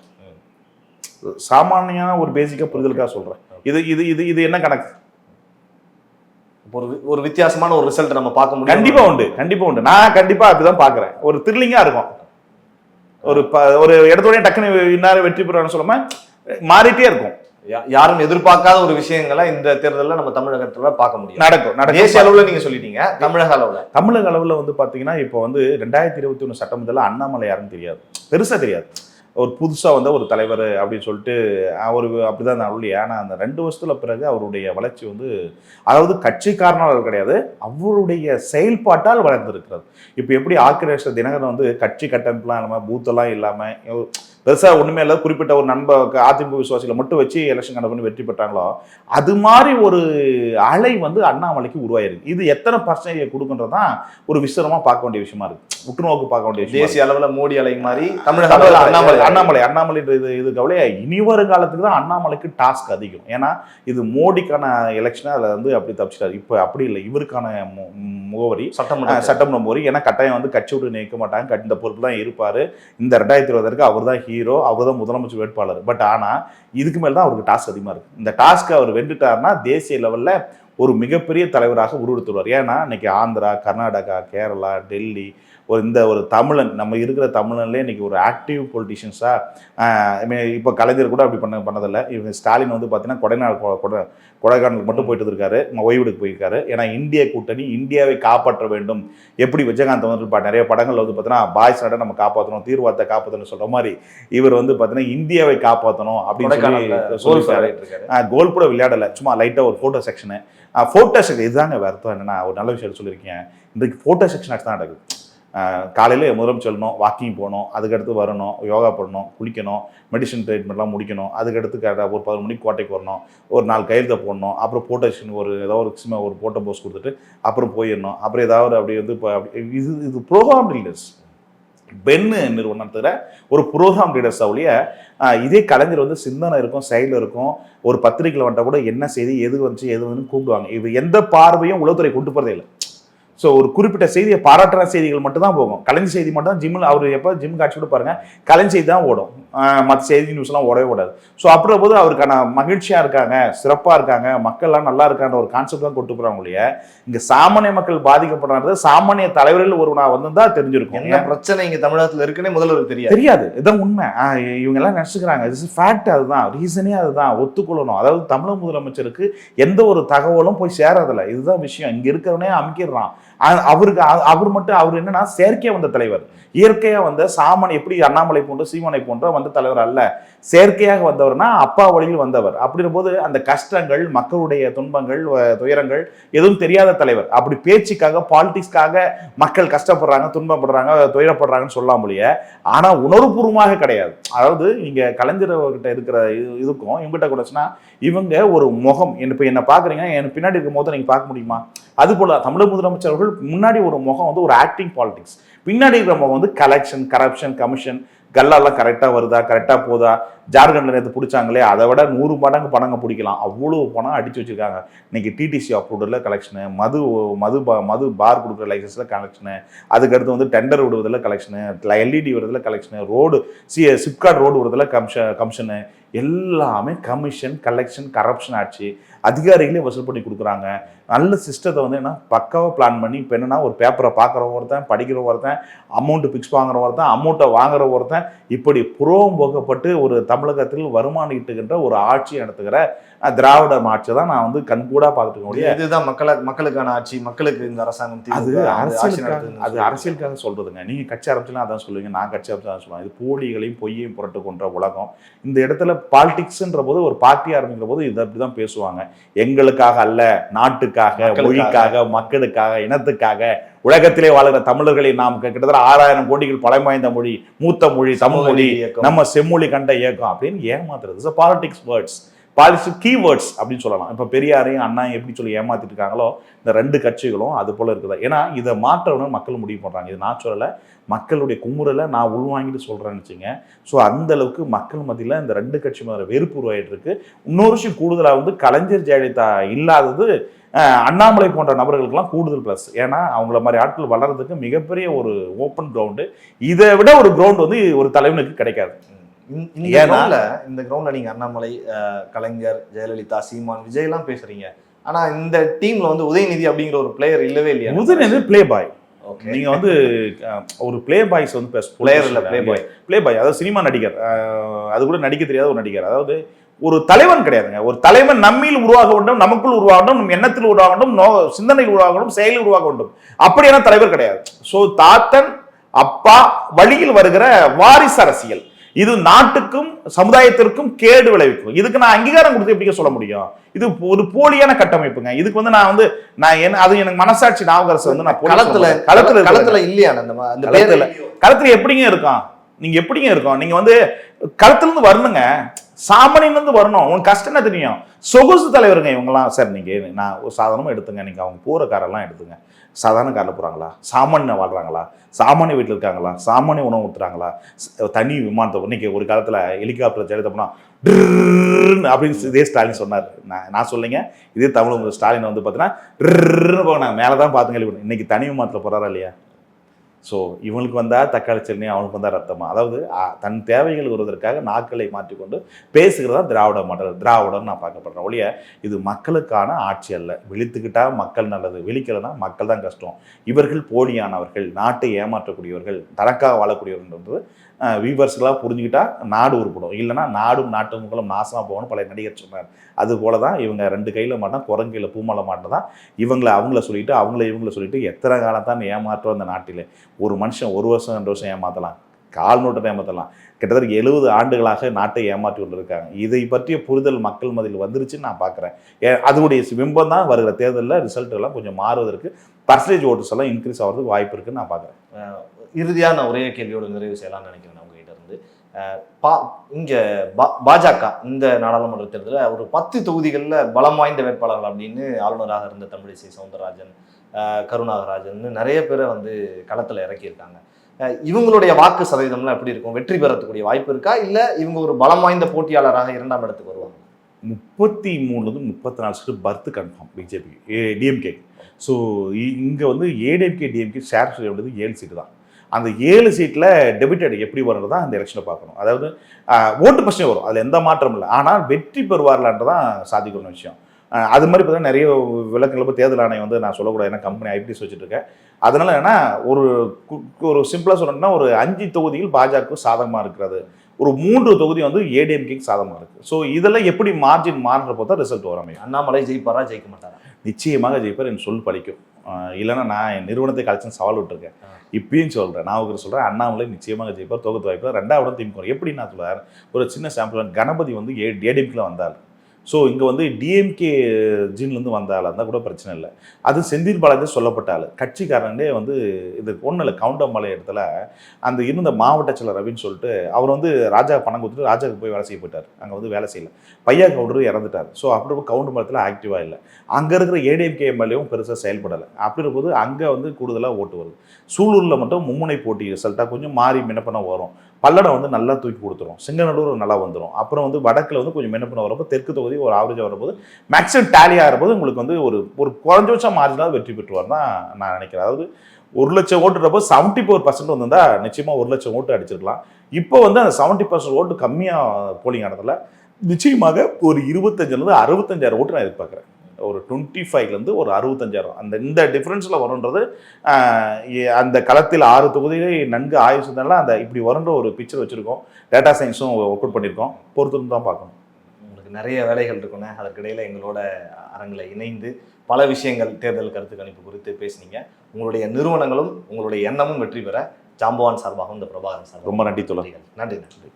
சாமானியான ஒரு பேசிக்கா புரிதலுக்காக சொல்றேன். இது இது இது இது என்ன கணக்கு? ஒரு ஒரு வித்தியாசமான ஒரு ரிசல்ட் நம்ம பார்க்க முடியும். கண்டிப்பா உண்டு கண்டிப்பா உண்டு. நான் கண்டிப்பா அப்படிதான் பாக்குறேன் ஒரு த்ரில்லிங்கா இருக்கும். ஒரு ப- ஒரு இடத்தோடய டக்குன்னு இன்னாரு வெற்றி பெறுவான்னு சொல்லாம மாறிட்டே இருக்கும். யாரும் எதிர்பார்க்காத ஒரு விஷயங்களை இந்த தேர்தல்ல நம்ம தமிழகத்துல பார்க்க முடியும். நடக்கும் தேசிய நடக்கும் அளவுல நீங்க சொல்லிட்டீங்க தமிழக அளவுல. தமிழக அளவுல வந்து பாத்தீங்கன்னா இப்போ வந்து ரெண்டாயிரத்தி இருபத்தி ஒன்று சட்டமன்றத்தில் அண்ணாமலை யாருன்னு தெரியாது. பெருசா தெரியாது. ஒரு புதுசாக வந்த ஒரு தலைவர் அப்படின்னு சொல்லிட்டு அவர் அப்படிதான் நான் உள்ளே ஆனால் அந்த ரெண்டு வருஷத்துல பிறகு அவருடைய வளர்ச்சி வந்து அதாவது கட்சிக்காரனால் அவர் கிடையாது அவருடைய செயல்பாட்டால் வளர்ந்துருக்கிறது. இப்போ எப்படி ஆக்கிரேஷ தினகரன் வந்து கட்சி கட்டமைப்புலாம் இல்லாமல் பூத்தெல்லாம் இல்லாமல் பெருசா ஒண்ணுமே இல்லை. குறிப்பிட்ட ஒரு நண்பர் அதிமுக விசுவாசிகளை மட்டும் வச்சு எலெக்ஷன் கண்டக்ட் பண்ணி வெற்றி பெற்றாங்களோ அது மாதிரி ஒரு அலை வந்து அண்ணாமலைக்கு உருவாயிருக்கு. இது எத்தனை பர்சன்டேஜ் கொடுக்குன்றதான் ஒரு விசரமா பார்க்க வேண்டிய விஷயமா இருக்கு. உற்றுநோக்கு பார்க்க வேண்டிய விஷயம் தேசிய அளவுல மோடி அலை மாதிரி தமிழக அண்ணாமலை. அண்ணாமலை அண்ணாமலை இது இது கவலையா? இனி வருங்காலத்துக்கு தான் அண்ணாமலைக்கு டாஸ்க் அதிகம். ஏன்னா இது மோடிக்கான எலெக்ஷன் அதில் வந்து அப்படி தப்பிச்சிட்டாரு. இப்போ அப்படி இல்லை. இவருக்கான முகவரி சட்டமன்ற சட்டமன்ற முகவரி. ஏன்னா கட்டாயம் வந்து கட்சி விட்டு நிற்க மாட்டாங்க. இந்த பொறுப்பு தான் இருப்பாரு. இந்த ரெண்டாயிரத்தி இருபதற்கு அவர் தான் ஹீரோ அவர் தான் முதலமைச்சர் வேட்பாளர். பட் ஆனால் இதுக்கு மேலே தான் அவருக்கு டாஸ்க் அதிகமாக இருக்குது இந்த டாஸ்க்கை அவர் வென்றுட்டாருன்னா தேசிய லெவலில் ஒரு மிகப்பெரிய தலைவராக உருவெடுத்துள்ளார் ஏன்னா இன்னைக்கு ஆந்திரா கர்நாடகா கேரளா டெல்லி ஒரு இந்த ஒரு தமிழன் நம்ம இருக்கிற தமிழன்லேயே இன்னைக்கு ஒரு ஆக்டிவ் பொலிட்டிஷியன்ஸாக இப்போ கலைஞர் கூட அப்படி பண்ண பண்ணதில்லை. இவங்க ஸ்டாலின் வந்து பார்த்தீங்கன்னா கொடைநாள் கொடை கொடைக்கானலுக்கு மட்டும் போயிட்டு இருக்காரு. ஓய்வுக்கு போயிருக்காரு. ஏன்னா இந்திய கூட்டணி இந்தியாவை காப்பாற்ற வேண்டும். எப்படி விஜயகாந்த் வந்து நிறைய படங்கள்ல வந்து பார்த்தீங்கன்னா பாய்ஸ் நட நம்ம காப்பாற்றணும் தீர்வாத்தை காப்பாற்றணும் சொல்ற மாதிரி இவர் வந்து பார்த்தீங்கன்னா இந்தியாவை காப்பாற்றணும் அப்படின்னு சொல்லி இருக்காரு. கோல் கூட விளையாடல. சும்மா லைட்டாக ஒரு ஃபோட்டோ செக்ஷனு ஃபோட்டோ செக்ஷன் இதுதாங்க அர்த்தம். என்னன்னா ஒரு நல்ல விஷயம் சொல்லியிருக்கேன் இன்றைக்கு ஃபோட்டோ செக்ஷன் தான் நடக்குது. காலையில் முதலம் சொல்லணும் வாக்கிங் போகணும் அதுக்கடுத்து வரணும் யோகா பண்ணணும் குளிக்கணும் மெடிசன் ட்ரீட்மெண்ட்லாம் முடிக்கணும் அதுக்கடுத்து கரெக்டாக ஒரு பதினொரு மணிக்கு கோட்டைக்கு வரணும் ஒரு நாலு கையெழுத்த போடணும் அப்புறம் ஃபோட்டோ ஒரு ஏதாவது ஒரு சின்ன ஒரு போட்டோ போஸ்ட் கொடுத்துட்டு அப்புறம் போயிடணும் அப்புறம் ஏதாவது அப்படி வந்து இப்போ அப்படி இது இது ப்ரோக்ராம் லீடர்ஸ் பென்னு நிறுவனத்தில் ஒரு ப்ரோக்ராம் லீடர்ஸ் ஒழிய இதே கலைஞர் வந்து சிந்தனை இருக்கும் செயல் இருக்கும் ஒரு பத்திரிக்கையில் வந்துட்டா கூட என்ன செய்தி எது வந்துச்சு எது வந்து கூப்பிடுவாங்க. இது எந்த பார்வையும் உளவுத்துறை கொண்டு போகிறதே இல்லை. ஸோ ஒரு குறிப்பிட்ட செய்தியை பாராட்டுற செய்திகள் மட்டும் தான் போகும். கலைஞர் செய்தி மட்டும் தான் ஜிம்மில் அவர் எப்போ ஜிம் காட்சி கூட பாருங்க கலைஞர் செய்தி தான் ஓடும். மற்ற செய்தி நியூஸ்லாம் ஓடவே ஓடாது. ஸோ அப்படின்ற போது அவருக்கான மகிழ்ச்சியாக இருக்காங்க சிறப்பாக இருக்காங்க மக்கள்லாம் நல்லா இருக்கான்ற ஒரு கான்செப்ட் தான் கொண்டு போகிறாங்க ஒழிய இங்கே சாமானிய மக்கள் பாதிக்கப்படுறது சாமானிய தலைவர்கள் ஒரு நான் வந்து தான் தெரிஞ்சிருக்கும். என்ன பிரச்சனை இங்க தமிழகத்துல இருக்குன்னே முதல்வருக்கு தெரியாது. தெரியாது. இதுதான் உண்மை. ஆஹ் இவங்க எல்லாம் நினச்சிக்கிறாங்க. இது ஃபேக்ட் அதுதான். ரீசனே அதுதான். ஒத்துக்கொள்ளணும். அதாவது தமிழக முதலமைச்சருக்கு எந்த ஒரு தகவலும் போய் சேரதில்ல. இதுதான் விஷயம். இங்க இருக்கிறவனே அமுக்கிடுறான். அவருக்கு அவர் மட்டும் அவர் என்னன்னா செயற்கையாக வந்த தலைவர். இயற்கையாக வந்த சாமன் எப்படி அண்ணாமலை போன்ற சீமானை போன்ற வந்த தலைவர் அல்ல. செயற்கையாக வந்தவர்னா அப்பா வழியில் வந்தவர். அப்படின்ற போது அந்த கஷ்டங்கள் மக்களுடைய துன்பங்கள் வ- துயரங்கள் எதுவும் தெரியாத தலைவர். அப்படி பேச்சுக்காக பாலிடிக்ஸ்க்காக மக்கள் கஷ்டப்படுறாங்க துன்பப்படுறாங்க துயரப்படுறாங்கன்னு சொல்லலாம் முடிய உணர்வுபூர்வமாக கிடையாது. அதாவது நீங்கள் கலைஞர்கிட்ட இருக்கிற இது- இதுக்கும் இவங்ககிட்ட கூட இவங்க ஒரு முகம் இப்போ என்னை பார்க்குறீங்கன்னா எனக்கு பின்னாடி இருக்கும் போது நீங்கள் பார்க்க முடியுமா? அது போல தமிழக முதலமைச்சர் அவர்கள் முன்னாடி ஒரு முகம் வந்து ஒரு ஆக்டிங் பாலிடிக்ஸ் பின்னாடி இருக்கிற முகம் வந்து கலெக்ஷன் கரப்ஷன் கமிஷன் கல்லாலாம் கரெக்டாக வருதா கரெக்டாக போதா? ஜார்க்கண்டில் நேற்று பிடிச்சாங்களே அதை விட நூறு மடங்கு பணங்க பிடிக்கலாம். அவ்வளோ பணம் அடிச்சு வச்சிருக்காங்க. இன்னைக்கு டிடிசி அப்ரூவ்டில் கலெக்ஷனு மது மது பா மது பார் கொடுக்குற லைசன்ஸில் கலெக்ஷனு அதுக்கடுத்து வந்து டெண்டர் விடுவதில் collection LED விடுறதுல collection road C SIPCOT road விடுறதில் commission commission எல்லாமே கமிஷன் கலெக்ஷன் கரப்ஷன் ஆச்சு. அதிகாரிகளே வசூல் பண்ணி கொடுக்குறாங்க. நல்ல சிஸ்டத்தை வந்து என்ன பக்காவாக பிளான் பண்ணி இப்போ என்னன்னா ஒரு பேப்பரை பார்க்குற ஒருத்தன் படிக்கிற ஒருத்தன் அமௌண்ட்டு பிக்ஸ் வாங்குற ஒருத்தன் அமௌண்ட்டை வாங்குற ஒருத்தன் இப்படி புரோகம் போக்கப்பட்டு ஒரு தமிழகத்தில் வருமானம் ஈட்டுகின்ற ஒரு ஆட்சி நடத்துகிற திராவிட ஆட்சி தான் நான் வந்து கண்கூடாக பார்த்துட்டு முடியும் இதுதான் மக்கள மக்களுக்கான ஆட்சி மக்களுக்கு இந்த அரசாங்கம் அது அரசியலுக்காக அது. அரசியலுக்காக சொல்றதுங்க. நீங்க கட்சி ஆரம்பிச்சுலாம் அதான் சொல்லுவீங்க நான் கட்சி ஆரம்பிச்சு சொல்லுவேன். இது போலிகளையும் பொய்யையும் புரட்டு கொன்ற உலகம். இந்த இடத்துல பாலிடிக்ஸ்ன்ற போது ஒரு பார்ட்டி ஆரம்பிக்கிற போது இதை அப்படிதான் பேசுவாங்க. எங்களுக்காக அல்ல நாட்டுக்காக. மொழிக்காக மக்களுக்காக இனத்துக்காக உலகத்திலே வாழ்கிற தமிழர்களை நாம் கிட்டத்தட்ட ஆறாயிரம் கோடிகள் பழமைந்த மொழி மூத்த மொழி தமிழ் மொழி. நம்ம செம்மொழி கண்ட இயக்கம் அப்படின்னு ஏமாத்துறது பாலிடிக்ஸ் வேர்ட்ஸ் பாலிசி கீவேர்ட்ஸ் அப்படின்னு சொல்லலாம். இப்போ பெரியாரையும் அண்ணா எப்படி சொல்லி ஏமாத்திட்டு இருக்காங்களோ இந்த ரெண்டு கட்சிகளும் அது போல இருக்குதா. ஏன்னா இதை மாற்றணும்னு மக்கள் முடிவு பண்ணுறாங்க இது நான் சொல்லலை. மக்களுடைய குமுறலை நான் உள்வாங்கிட்டு சொல்கிறேன்னு வச்சுங்க. ஸோ அந்த அளவுக்கு மக்கள் மத்தியில் இந்த ரெண்டு கட்சி மேல வெறுப்பு உருவாயிட்டு இருக்கு. இன்னொரு விஷயம் கூடுதலாக வந்து கலைஞர் ஜெயலலிதா இல்லாதது அண்ணாமலை போன்ற நபர்களுக்கெல்லாம் கூடுதல் ப்ளஸ் ஏன்னா அவங்கள மாதிரி ஆட்கள் வளர்றதுக்கு மிகப்பெரிய ஒரு ஓப்பன் கிரவுண்டு இதை விட ஒரு கிரவுண்ட் வந்து ஒரு தலைவனுக்கு கிடைக்காது. ஏன்னா- இந்த கிரவுண்ட்ல நீங்க அண்ணாமலை கலைஞர் ஜெயலலிதா சீமான் விஜய் எல்லாம் பேசுறீங்க. ஆனா இந்த டீம்ல வந்து உதயநிதி அப்படிங்கிற ஒரு பிளேயர் இல்லவே இல்லையா? முதல் பிளே பாய் நீங்க வந்து ஒரு பிளே பாய்ஸ் வந்து பேச பிளேயர் இல்ல பிளே பாய் பிளே பாய் அதாவது சினிமா நடிகர். அது கூட நடிக்க தெரியாத ஒரு நடிகர். அதாவது ஒரு தலைவன் கிடையாதுங்க. ஒரு தலைவன் நம்மில் உருவாக வேண்டும் நமக்குள் உருவாக வேண்டும் நம் எண்ணத்தில் உருவாக வேண்டும் நோ சிந்தனையில் உருவாக வேண்டும் செயலில் உருவாக வேண்டும். அப்படியான தலைவர் கிடையாது. ஸோ தாத்தன் அப்பா வழியில் வருகிற வாரிசு அரசியல். இது நாட்டுக்கும் சமுதாயத்திற்கும் கேடு விளைவிக்கும். இதுக்கு நான் அங்கீகாரம் கொடுத்து எப்படி சொல்ல முடியும்? இது ஒரு போலியான கட்டமைப்புங்க. இதுக்கு வந்து நான் வந்து நான் என்ன அது எனக்கு மனசாட்சி நாவகரசு வந்து நான் களத்துல. களத்துல களத்துல இல்லையா அந்த களத்துல. களத்துல எப்படிங்க இருக்கும்? நீங்க எப்படிங்க இருக்கும்? நீங்க வந்து களத்துல இருந்து வரணுங்க. சாமானியில இருந்து வரணும். உனக்கு கஷ்டம் என்ன தெரியும்? சொகுசு தலைவருங்க இவங்கெல்லாம். சார் நீங்க நான் ஒரு சாதாரணமா எடுத்துங்க. நீங்க அவங்க போற காரெல்லாம் எடுத்துங்க. சாதாரண காரில் போகிறாங்களா சாமானிய வாழ்கிறாங்களா சாமானிய வீட்டில் இருக்காங்களா? சாமானிய உணவு ஊற்றுறாங்களா தனி விமானத்தை இன்றைக்கி ஒரு காலத்தில் ஹெலிகாப்டர் ஜெயலலிதா போனால் அப்படின்னு இதே ஸ்டாலின் சொன்னார் நான் நான் சொல்லிங்க இதே தமிழ் ஸ்டாலின் வந்து பார்த்தீங்கன்னா நான் மேலே தான் பார்த்து கேள்வி இன்னைக்கு தனி விமானத்தில் போகிறாரா இல்லையா ஸோ இவனுக்கு வந்தால் தக்காளி சட்னி அவனுக்கு வந்தால் ரத்தமாக அதாவது தன் தேவைகள் வருவதற்காக நாட்களை மாற்றிக்கொண்டு பேசுகிறதா திராவிட மாடல் திராவிடம் நான் பார்க்கப்படுறேன். ஒழிய இது மக்களுக்கான ஆட்சி அல்ல. விழித்துக்கிட்டா மக்கள் நல்லது விழிக்கலைன்னா மக்கள் தான் கஷ்டம். இவர்கள் போலியானவர்கள் நாட்டை ஏமாற்றக்கூடியவர்கள் தனக்காக வாழக்கூடியவர்கள்ன்றது வியூவர்ஸ்களாக புரிஞ்சுக்கிட்டா நாடு உருப்படும் இல்லைன்னா நாடும் நாட்டு மக்களும் நாசமாக போகணும் பழைய நடிகர் சொன்னார். அது போல தான் இவங்க ரெண்டு கையில் மாட்டோம் குரங்கையில் பூமலை மாட்டோம் தான் இவங்களை அவங்கள சொல்லிட்டு அவங்கள இவங்கள சொல்லிட்டு எத்தனை காலம் தான் ஏமாற்றம் அந்த நாட்டில். ஒரு மனுஷன் ஒரு வருஷம் ரெண்டு வருஷம் ஏமாற்றலாம் கால் நோட்டை ஏமாற்றலாம் கிட்டத்தட்ட எழுபது ஆண்டுகளாக நாட்டை ஏமாற்றி கொண்டிருக்காங்க. இதை பற்றிய புரிதல் மக்கள் மதியில் வந்துருச்சுன்னு நான் பார்க்குறேன். ஏ அதனுடைய பிம்பம் தான் வருகிற தேர்தலில் ரிசல்ட் எல்லாம் கொஞ்சம் மாறுவதற்கு பர்சன்டேஜ் ஓட்டர்ஸ் எல்லாம் இன்க்ரீஸ் ஆகிறதுக்கு வாய்ப்பு இருக்குன்னு நான் பார்க்குறேன். இறுதியான ஒரே கேள்வியோட நிறைவு செய்யலாம்னு நினைக்கிறேன் உங்ககிட்ட இருந்து. பா இங்கே பா- பாஜக இந்த நாடாளுமன்ற தேர்தலில் ஒரு பத்து தொகுதிகளில் பலம் வாய்ந்த வேட்பாளர்கள் அப்படின்னு ஆளுநராக இருந்த தமிழிசை சவுந்தரராஜன் கருணாகராஜன் நிறைய பேரை வந்து களத்தில் இறக்கியிருக்காங்க. இவங்களுடைய வாக்கு சதவீதம்லாம் எப்படி இருக்கும்? வெற்றி பெறத்துக்கூடிய வாய்ப்பு இருக்கா? இல்லை இவங்க ஒரு பலம் வாய்ந்த போட்டியாளராக இரண்டாம் இடத்துக்கு வருவாங்க முப்பத்தி மூணுலேருந்து முப்பத்தி நாலு seat berth confirm BJP DMK so இங்கே வந்து ஏடிஎம்கே டிஎம்கே ஷேர் செய்ய வேண்டியது ஏழு சீட்டு தான். அந்த ஏழு சீட்டில் டெபிட்டட் எப்படி வர்றது தான் அந்த எலெக்ஷனை பார்க்கணும். அதாவது ஓட்டு பிரச்சனை வரும். அதில் எந்த மாற்றமும் இல்லை. ஆனால் வெற்றி பெறுவார்கள்ன்றதான் சாதிக்கணும் விஷயம். அது மாதிரி பார்த்தீங்கன்னா நிறைய விளக்கங்கள் இப்போ தேர்தல் ஆணையம் வந்து நான் சொல்லக்கூடாது. ஏன்னா கம்பெனி ஐபிஎஸ் வச்சுட்டு இருக்கேன் அதனால என்ன ஒரு கு- ஒரு சிம்பிளாக சொல்லணும்னா ஒரு அஞ்சு தொகுதிகள் பாஜக சாதகமாக இருக்கிறது. ஒரு மூன்று தொகுதி வந்து ஏடிஎம்கேக்கு சாதகமாக இருக்குது ஸோ இதெல்லாம் எப்படி மார்ஜின் மாறுற போது ரிசல்ட் வரும். அண்ணாமலை ஜெயிப்பாரா ஜெயிக்க மாட்டாரா? நிச்சயமாக ஜெயிப்பார் என் சொல் பலிக்கும் ஆஹ் இல்லைன்னா நான் என் நிறுவனத்தை கலைச்சு சவால் விட்டுருக்கேன். இப்பயும் சொல்கிறேன் நான் உங்களுக்கு சொல்கிறேன் அண்ணாமலை நிச்சயமாக ஜெயிப்பார் தொகுத்து வாய்ப்பார். ரெண்டாவது திமுக எப்படி நான் சொல்லுவார் ஒரு சின்ன சாம்பிள் கணபதி வந்து ஏ ஏடிஎம்கில் வந்தார். ஸோ இங்கே வந்து டிஎம்கே ஜீன்லேருந்து வந்த ஆளாக இருந்தால் கூட பிரச்சனை இல்லை. அது செந்தில் பாலாஜி சொல்லப்பட்ட ஆள். கட்சிக்காரனே வந்து இது ஒன்றும் இல்லை கவுண்டமலை இடத்துல அந்த இருந்த மாவட்ட செயலர் ரவின்னு சொல்லிட்டு அவர் வந்து ராஜா பணம் கொடுத்துட்டு ராஜாவுக்கு போய் வேலை செய்ய போயிட்டார். அங்கே வந்து வேலை செய்யல. பையா கவுண்டர் இறந்துட்டார். ஸோ அப்படி இருக்கும் மரத்தில் ஆக்டிவாக இல்லை. அங்கே இருக்கிற ஏடிஎம்கே எம்எல்ஏவும் பெருசாக செயல்படலை. அப்படி இருக்கும்போது அங்கே வந்து கூடுதலாக ஓட்டு வருது. சூலூரில் மட்டும் மும்முனை போட்டி ரிசல்ட்டாக கொஞ்சம் மாறி மின்னப்பணம் வரும். பல்லடம் வந்து நல்லா தூக்கி கொடுத்துரும். சிங்கநல்லூர் நல்லா வந்துடும் அப்புறம் வந்து வடக்கில் வந்து கொஞ்சம் மின்னப்பன வரப்போ தெற்கு தொகுதி ஒரு ஆவரேஜாக வரும்போது மேக்ஸிமம் டேலியாக இருப்போது உங்களுக்கு வந்து ஒரு ஒரு குறைஞ்சபட்சம் மார்ஜினாவது வெற்றி பெற்றுவார் தான் நான் நினைக்கிறேன். அதாவது ஒரு லட்சம் ஓட்டுறப்போ செவன்ட்டி ஃபோர் பர்சன்ட் வந்திருந்தா நிச்சயமாக ஒரு லட்சம் ஓட்டு அடிச்சிருக்கலாம். இப்போ வந்து அந்த செவன்ட்டி பர்சன்ட் ஓட்டு கம்மியாக போலிங் ஆனதில் நிச்சயமாக ஒரு இருபத்தஞ்சிலேருந்து அறுபத்தஞ்சாயிரம் ஓட்டு நான் எதிர்பார்க்குறேன். ஒரு டுவெண்ட்டி ஃபைவ்லேருந்து ஒரு அறுபத்தஞ்சாயிரம். அந்த இந்த டிஃப்ரென்ஸில் வரும்ன்றது அந்த களத்தில் ஆறு தொகுதிகளை நன்கு ஆய்வு செஞ்சனால அந்த இப்படி வரும்ன்ற ஒரு பிக்சர் வச்சுருக்கோம். டேட்டா சயின்ஸும் ஒர்க் அவுட் பண்ணியிருக்கோம் பொறுத்து தான் பார்க்கணும். உங்களுக்கு நிறைய வேலைகள் இருக்குண்ணே. அதற்கிடையில் எங்களோட அரங்கில் இணைந்து பல விஷயங்கள் தேர்தல் கருத்து கணிப்பு குறித்து பேசுனீங்க. உங்களுடைய நிறுவனங்களும் உங்களுடைய எண்ணமும் வெற்றி பெற ஜாம்பவான் சார்பாகவும் இந்த பிரபாகரன் சார்பாக ரொம்ப நன்றி தோழர். நன்றி நன்றி.